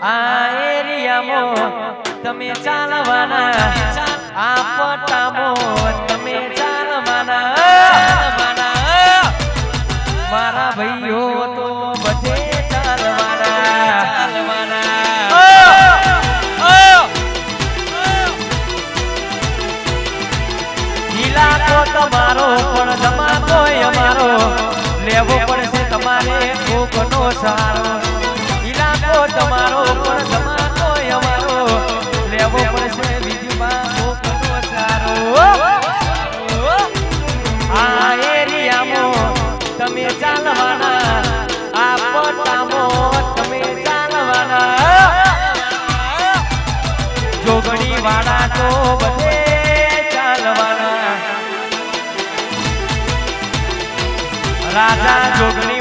આ એરિયામાં તમે ચાલવાના, આ પટ્ટામાં તમે ચાલવાના મારા ભાઈઓ તો બધે ચાલવાના. ઈલાકો તમારો પણ ધમાકો અમારો. લેવો પડશે તમારે કોકનો ઈલાકો તમારો પણ તમારો અમારો. લેવો પડશે બીજું કોકનો સારો. આ એરિયામાં તમે ચાલવાના. આ પટ્ટામાં તમે ચાલવાના. જોગણી વાળા તો બધે રાજા જોગણી